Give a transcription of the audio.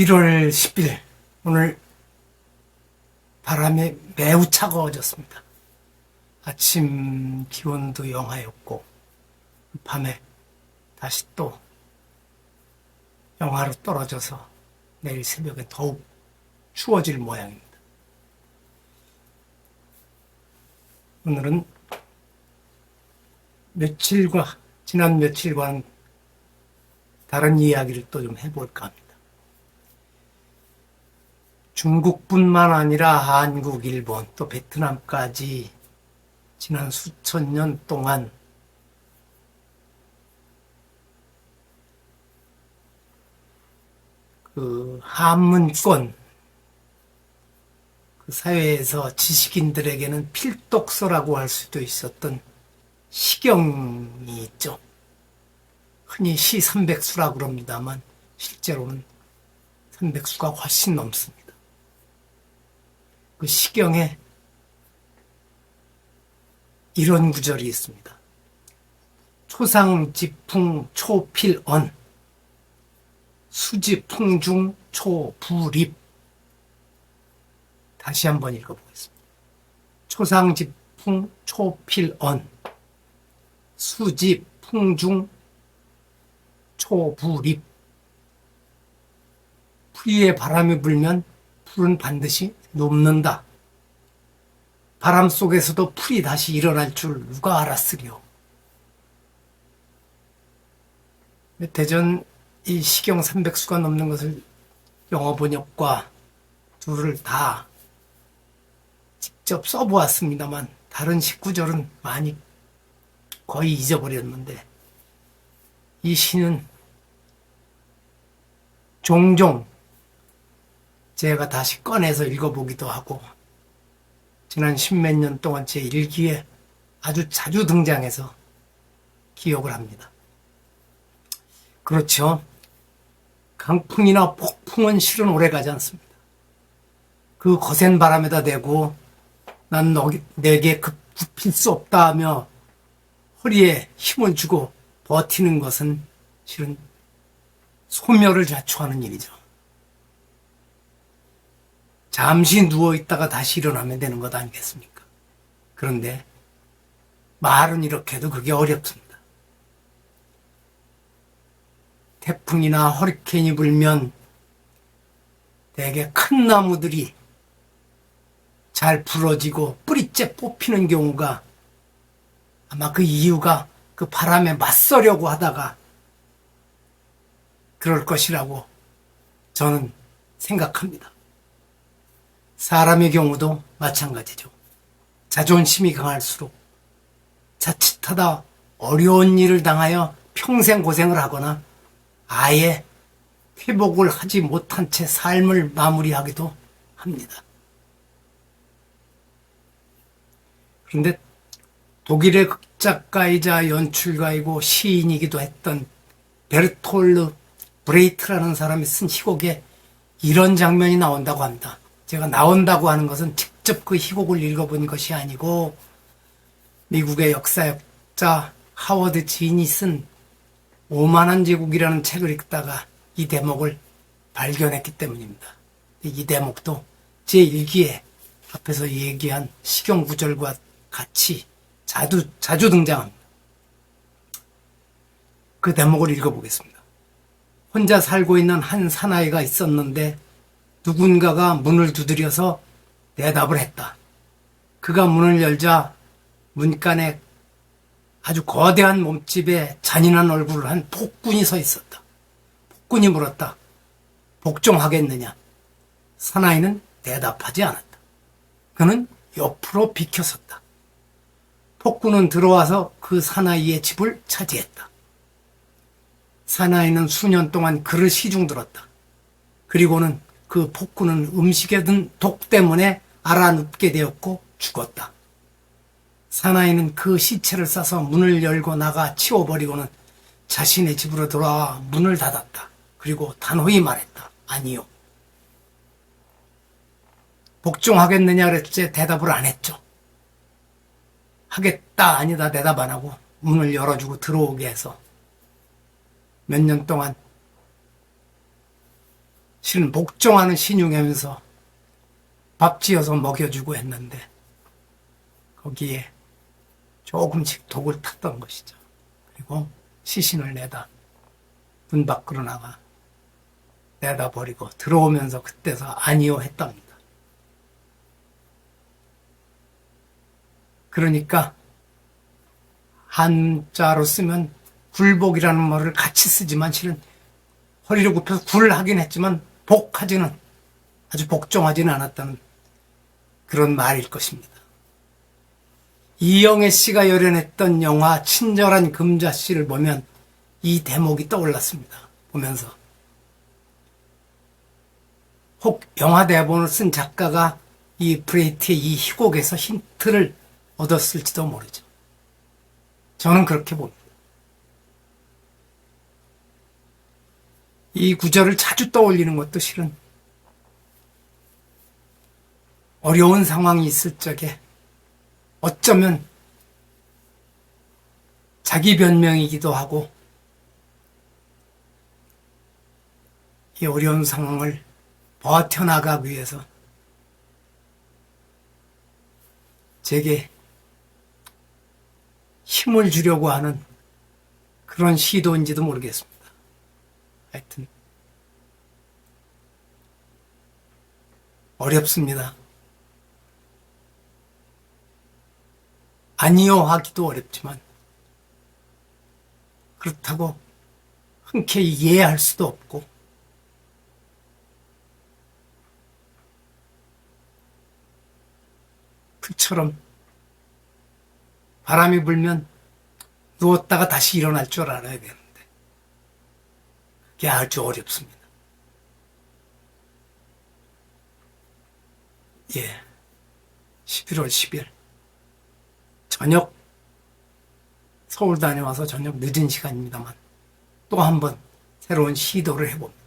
11월 10일 오늘 바람이 매우 차가워졌습니다. 아침 기온도 영하였고 밤에 다시 또 영하로 떨어져서 내일 새벽에 더욱 추워질 모양입니다. 오늘은 며칠과 지난 며칠과는 다른 이야기를 또 좀 해볼까 합니다. 중국뿐만 아니라 한국, 일본, 또 베트남까지 지난 수천 년 동안 그 한문권 그 사회에서 지식인들에게는 필독서라고 할 수도 있었던 시경이 있죠. 흔히 시 300수라고 그럽니다만 실제로는 300수가 훨씬 넘습니다. 그 시경에 이런 구절이 있습니다. 초상지풍 초필언 수지 풍중 초부립 다시 한번 읽어보겠습니다. 초상지풍 초필언 수지 풍중 초부립 풀이에 바람이 불면 풀은 반드시 녹는다. 바람 속에서도 풀이 다시 일어날 줄 누가 알았으리요. 대전 이 시경 300수가 넘는 것을 영어 번역과 둘을 다 직접 써보았습니다만 다른 19절은 많이 거의 잊어버렸는데 이 시는 종종 제가 다시 꺼내서 읽어보기도 하고 지난 십몇 년 동안 제 일기에 아주 자주 등장해서 기억을 합니다. 그렇죠. 강풍이나 폭풍은 실은 오래가지 않습니다. 그 거센 바람에다 대고 난 너, 내게 급, 굽힐 수 없다 하며 허리에 힘을 주고 버티는 것은 실은 소멸을 자초하는 일이죠. 잠시 누워 있다가 다시 일어나면 되는 것 아니겠습니까? 그런데 말은 이렇게 해도 그게 어렵습니다. 태풍이나 허리케인이 불면 대개 큰 나무들이 잘 부러지고 뿌리째 뽑히는 경우가 아마 그 이유가 그 바람에 맞서려고 하다가 그럴 것이라고 저는 생각합니다. 사람의 경우도 마찬가지죠. 자존심이 강할수록 자칫하다 어려운 일을 당하여 평생 고생을 하거나 아예 회복을 하지 못한 채 삶을 마무리하기도 합니다. 그런데 독일의 극작가이자 연출가이고 시인이기도 했던 베르톨르 브레이트라는 사람이 쓴 희곡에 이런 장면이 나온다고 합니다. 제가 나온다고 하는 것은 직접 그 희곡을 읽어본 것이 아니고 미국의 역사학자 하워드 진이 쓴 오만한 제국이라는 책을 읽다가 이 대목을 발견했기 때문입니다. 이 대목도 제 일기에 앞에서 얘기한 시경 구절과 같이 자주, 자주 등장합니다. 그 대목을 읽어보겠습니다. 혼자 살고 있는 한 사나이가 있었는데 누군가가 문을 두드려서 대답을 했다. 그가 문을 열자 문간에 아주 거대한 몸집에 잔인한 얼굴을 한 폭군이 서 있었다. 폭군이 물었다. 복종하겠느냐? 사나이는 대답하지 않았다. 그는 옆으로 비켜섰다. 폭군은 들어와서 그 사나이의 집을 차지했다. 사나이는 수년 동안 그를 시중들었다. 그리고는 그 폭군은 음식에 든 독 때문에 알아눕게 되었고 죽었다. 사나이는 그 시체를 싸서 문을 열고 나가 치워버리고는 자신의 집으로 돌아와 문을 닫았다. 그리고 단호히 말했다. 아니요. 복종하겠느냐 그랬지 대답을 안 했죠. 하겠다 아니다 대답 안 하고 문을 열어주고 들어오게 해서 몇 년 동안 실은 복종하는 신용하면서 밥 지어서 먹여주고 했는데 거기에 조금씩 독을 탔던 것이죠. 그리고 시신을 내다 문 밖으로 나가 내다 버리고 들어오면서 그때서 아니요 했답니다. 그러니까 한자로 쓰면 굴복이라는 말을 같이 쓰지만 실은 허리를 굽혀서 굴 하긴 했지만 복하지는 아주 복종하지는 않았다는 그런 말일 것입니다. 이영애 씨가 열연했던 영화 친절한 금자 씨를 보면 이 대목이 떠올랐습니다. 보면서 혹 영화 대본을 쓴 작가가 이 브레이트의 이 희곡에서 힌트를 얻었을지도 모르죠. 저는 그렇게 봅니다. 이 구절을 자주 떠올리는 것도 실은 어려운 상황이 있을 적에 어쩌면 자기 변명이기도 하고 이 어려운 상황을 버텨나가기 위해서 제게 힘을 주려고 하는 그런 시도인지도 모르겠습니다. 하여튼 어렵습니다. 아니요 하기도 어렵지만 그렇다고 흔쾌히 이해할 수도 없고 그처럼 바람이 불면 누웠다가 다시 일어날 줄 알아야 되는데 그 게 아주 어렵습니다. 예. 11월 10일. 저녁, 서울 다녀와서 저녁 늦은 시간입니다만, 또 한 번 새로운 시도를 해봅니다.